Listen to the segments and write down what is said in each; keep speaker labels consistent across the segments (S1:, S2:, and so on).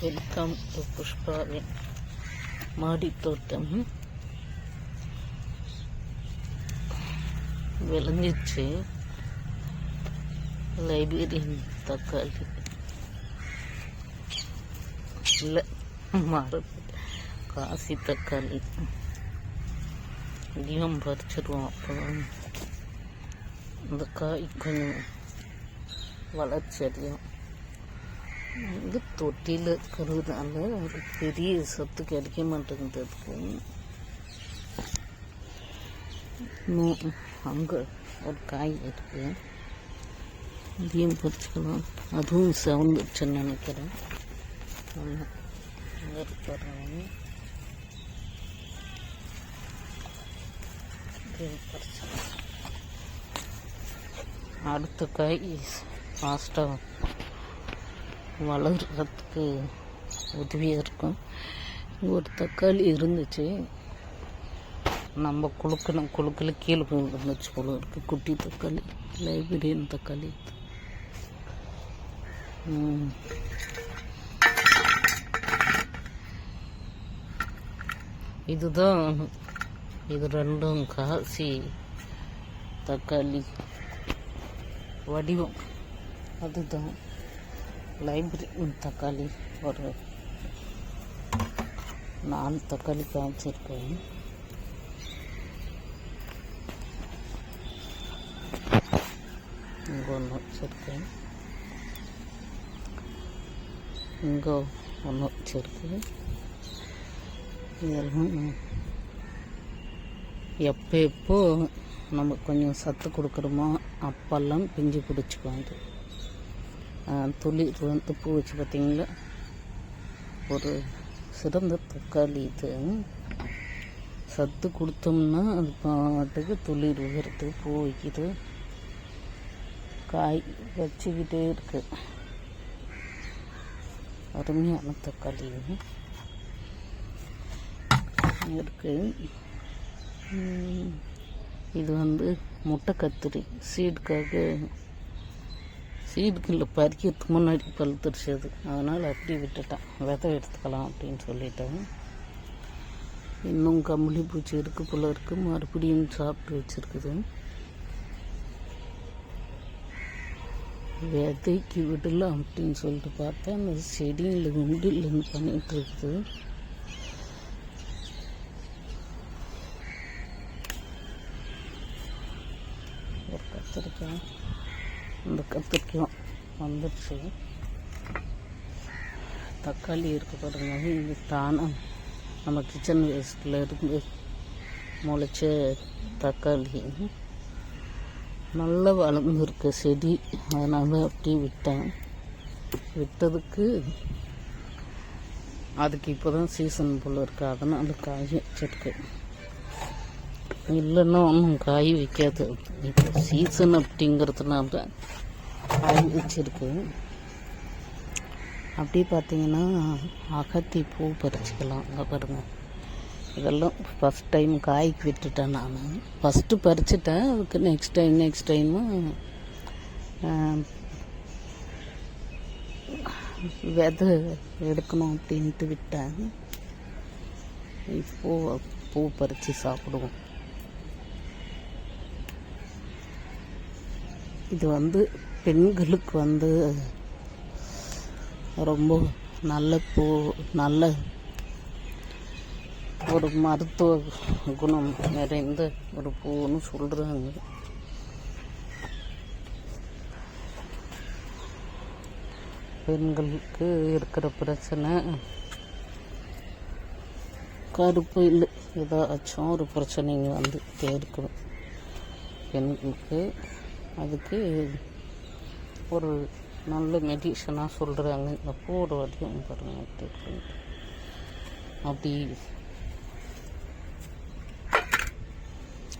S1: Welcome to புஷ்பாவின் மாடித்தோட்டம். விளைஞ்சிச்சு librarian தக்காளி. இல்லை மரத்து காசி தக்காளி. இதையும் பறிச்சிருவோம் அப்போ இந்த காய் கொஞ்சம் வளர்ச்சி அதிகம் இது தொட்டியில் இருக்கிறதுனால ஒரு பெரிய சத்து கிடைக்க மாட்டேங்குது. அதுக்கு அங்கே ஒரு காய் இருக்கு. இதையும் பறிச்சுக்கலாம். அதுவும் செவந்துச்சுன்னு நினைக்கிறேன். ஆமாம் அங்கே இருக்கிறவங்க அடுத்த காய் ஃபாஸ்ட்டாக வளர்கிறதுக்கு உதவியாக இருக்கும். ஒரு தக்காளி இருந்துச்சு. நம்ம குழுக்கணும் குழுக்கில் கீழே இருந்துச்சு போல இருக்குது குட்டி தக்காளி லைப்ரரியன் தக்காளி. இதுதான். இது ரெண்டும் காசி தக்காளி வடிவம். அதுதான். லைப்ரரி தக்காளி ஒரு நாலு தக்காளி காமிச்சிருக்கேன் இங்கே ஒன்று வச்சுருக்கேன். இங்கே ஒன்று வச்சுருக்கேன். இதெல்லாம் எப்போ எப்போ நம்ம கொஞ்சம் சத்து கொடுக்குறோமோ அப்பெல்லாம் பிஞ்சு பிடிச்சிக்குவாங்க துளிர் வந்து பூ வச்சு பார்த்தீங்களா? ஒரு சிறந்த தக்காளி இது. சத்து கொடுத்தோம்னா அது பாட்டுக்கு துளிர் உயர்த்து பூ வைக்குது. காய் வச்சுக்கிட்டே இருக்கு. அருமையான தக்காளி இருக்குது இருக்கு. இது வந்து முட்டை கத்திரி. சீடுக்காக சீடு இல்லை பறிக்கிறதுக்கு முன்னாடி பழுத்துருச்சு அது அதனால் அப்படியே விட்டுட்டேன். விதை எடுத்துக்கலாம் அப்படின்னு சொல்லிட்டேன். இன்னும் கம்பளி பூச்சி இருக்கு போல இருக்குது மறுபடியும் சாப்பிட்டு வச்சிருக்குது. விதைக்கு விடலாம் அப்படின்னு சொல்லிட்டு பார்த்தேன் அந்த செடியில் உண்டில் பண்ணிகிட்டு இருக்குது. ஒரு கத்திரிக்காய் இந்த கத்திரிக்காய் வந்துடுச்சு. தக்காளி இருக்க பாருங்க. இது தானாக நம்ம கிச்சன் வேஸ்ட்டில் இருந்து முளைச்ச தக்காளி. நல்லா வளர்ந்துருக்கு செடி. அதனால் அப்படியே விட்டேன். விட்டதுக்கு அதுக்கு இப்போ தான் சீசன் போல் இருக்குது அதனால் காய் வச்சிருக்கு இல்லைன்னா ஒன்றும் காய் வைக்காது இப்போ சீசன் அப்படிங்கிறதுனால காய் வச்சிருக்கு அப்படி பார்த்தீங்கன்னா அகத்தி பூ பறிச்சுக்கலாம் அங்கே பாருங்கள் இதெல்லாம் ஃபஸ்ட் டைம் காய்க்கு விட்டுட்டேன் நான் ஃபஸ்ட்டு பறிச்சிட்டேன் அதுக்கு நெக்ஸ்ட் டைம் நெக்ஸ்ட் டைமு விதை எடுக்கணும் அப்படின்ட்டு விட்டேன் இப்போது பூ பறித்து சாப்பிடுவோம் இது வந்து பெண்களுக்கு வந்து ரொம்ப நல்ல பூ நல்ல ஒரு மருத்துவ குணம் நிறைந்த ஒரு பூன்னு சொல்கிறாங்க பெண்களுக்கு இருக்கிற பிரச்சனை கருப்பு இல்லை. ஏதாச்சும் ஒரு பிரச்சனைங்க வந்து இருக்கும் பெண்களுக்கு அதுக்கு ஒரு நல்ல மெடிஷனாக சொல்கிறாங்க இந்த பூவோட வரையும் பாருங்கள் அப்படி.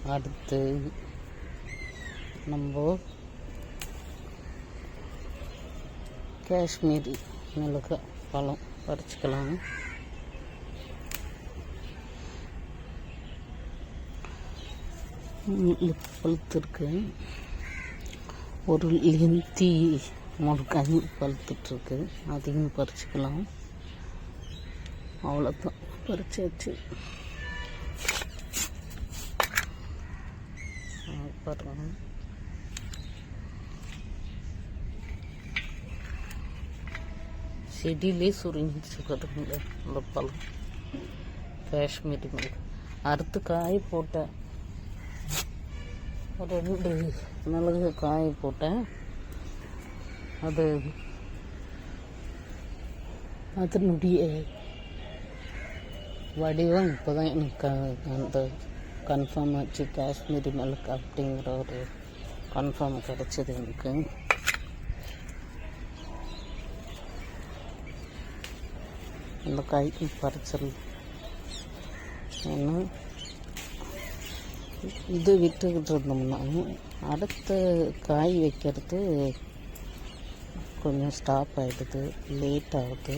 S1: அடுத்து நம்ம காஷ்மீரி மிளகா பழம் பறிச்சுக்கலாம். பழுத்துருக்கு. ஒரு லெந்தி முழுக்காய் பழுத்துட்ருக்கு. அதையும் பறிச்சுக்கலாம். அவ்வளோதான் பறிச்சாச்சு. ஆ, செடியிலே சுருங்கிச்சு பாருங்க அந்த பழம். காஷ்மீரி மிளகு. அறுத்து காய போட்டேன். ரெண்டு மிளகு காய போட்டேன். அது அதனுடைய வடிவம் இப்போ தான் எனக்கு அந்த கன்ஃபார்ம் ஆச்சு. காஷ்மீரி மிளகு அப்படிங்கிற ஒரு கன்ஃபார்ம் கிடச்சிது எனக்கு. அந்த காய்க்கு பறிச்சல் ஏன்னா இது விட்டுக்கிட்டு இருந்தோம்னா அடுத்த காய் வைக்கிறது கொஞ்சம் ஸ்டாப் ஆகிடுது லேட் ஆகுது.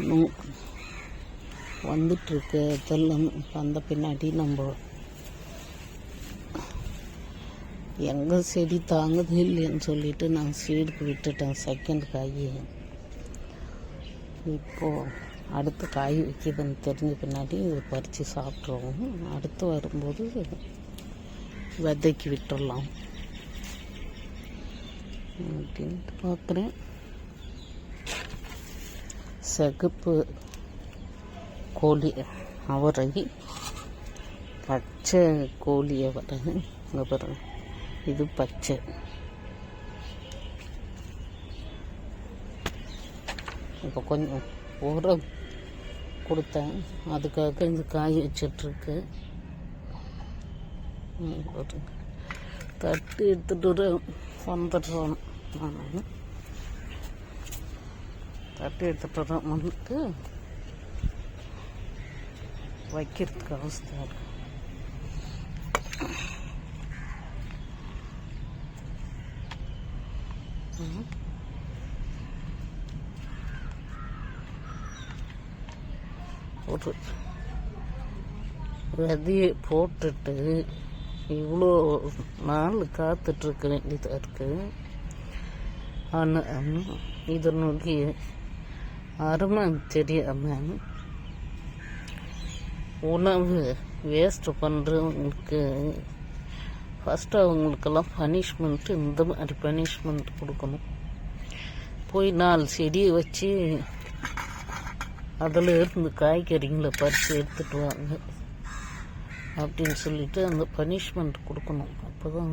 S1: இன்னும் வந்துட்டுருக்கு. இதெல்லாம் வந்த பின்னாடி நம்ம எங்கே செடி தாங்குது இல்லைன்னு சொல்லிட்டு நான் சீடுக்கு விட்டுட்டேன் செகண்ட் காய். இப்போது அடுத்து காய் வைக்கிதுன்னு தெரிஞ்ச பின்னாடி இது பறித்து சாப்பிட்ருவோம் அடுத்து வரும்போது விதைக்கு விட்டுடலாம். அப்படின்ட்டு பார்க்குறேன். சிகப்பு கோழி அவரை பச்சை கோழி அவரை அப்புறம் இது பச்சை. இப்போ கொஞ்சம் உரம் கொடுத்தேன். அதுக்காக இந்த காய் வச்சிட்ருக்கு. தட்டு எடுத்துட்டு வந்துடுறோம். நான் தட்டு எடுத்துகிட்டு வரோம் வந்துட்டு வைக்கிறதுக்கு அவஸ்தை இருக்கு. ம். ஒரு விதையை போட்டுட்டு இவ்வளோ நாள் காத்துட்ருக்க வேண்டியதாக இருக்குது ஆனால் இதனுடைய அருமை தெரியாமல் உணவு வேஸ்ட் பண்ணுறவங்களுக்கு ஃபஸ்ட்டு அவங்களுக்கெல்லாம் பனிஷ்மெண்ட்டு இந்த மாதிரி பனிஷ்மெண்ட் கொடுக்கணும். போய் நாலு செடியை வச்சு அதில் இருந்து காய்கறிங்களை பறித்து எடுத்துகிட்டு வாங்க அப்படின்னு சொல்லிட்டு அந்த பனிஷ்மெண்ட் கொடுக்கணும். அப்போ தான்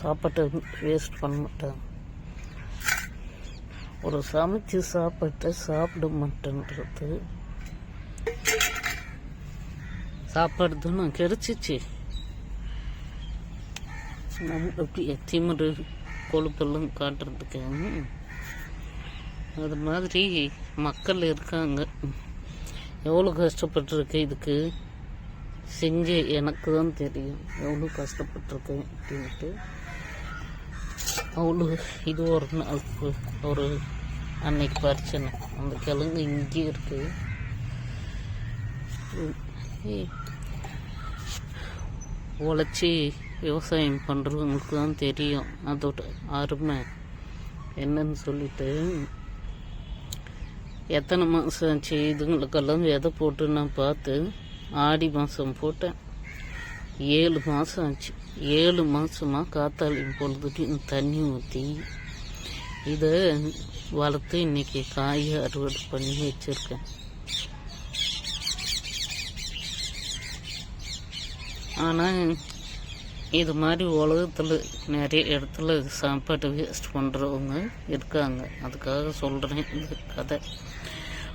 S1: சாப்பாட்டை வேஸ்ட் பண்ண மாட்டாங்க. ஒரு சமைச்சு சாப்பாட்டை சாப்பிட மாட்டேன்றது. சாப்பாடு நான் கிடைச்சிச்சு நம்மளுக்கு திமிரு கொழுப்பெல்லாம் காட்டுறதுக்கு அது மாதிரி மக்கள் இருக்காங்க. எவ்வளோ கஷ்டப்பட்டிருக்கு இதுக்கு? செஞ்சு எனக்கு தான் தெரியும். எவ்வளோ கஷ்டப்பட்டிருக்கேன் அப்படின்ட்டு அவ்வளோ இது ஒரு நாள் ஒரு அன்னைக்கு பிரச்சனை. அந்த கிழங்கு இங்கே இருக்கு. உழைச்சி விவசாயம் பண்ணுறவங்களுக்கு தான் தெரியும். அதோட அருமை என்னன்னு சொல்லிட்டு எத்தனை மாதம் ஆச்சு? இதுங்களுக்கெல்லாம் விதை போட்டு நான் பார்த்து ஆடி மாதம் போட்டேன். ஏழு மாதம் ஆச்சு. ஏழு மாதமாக காத்தாளி பொழுதுக்கு தண்ணி ஊற்றி இதை வளர்த்து இன்னைக்கு காய் அறுவடை பண்ணி வச்சுருக்கேன். ஆனால் இது மாதிரி உலகத்தில் நிறைய இடத்துல சாப்பாடு வேஸ்ட் பண்ணுறவங்க இருக்காங்க. அதுக்காக சொல்கிறேன் இந்த கதை.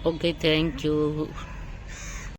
S1: Okay, thank you.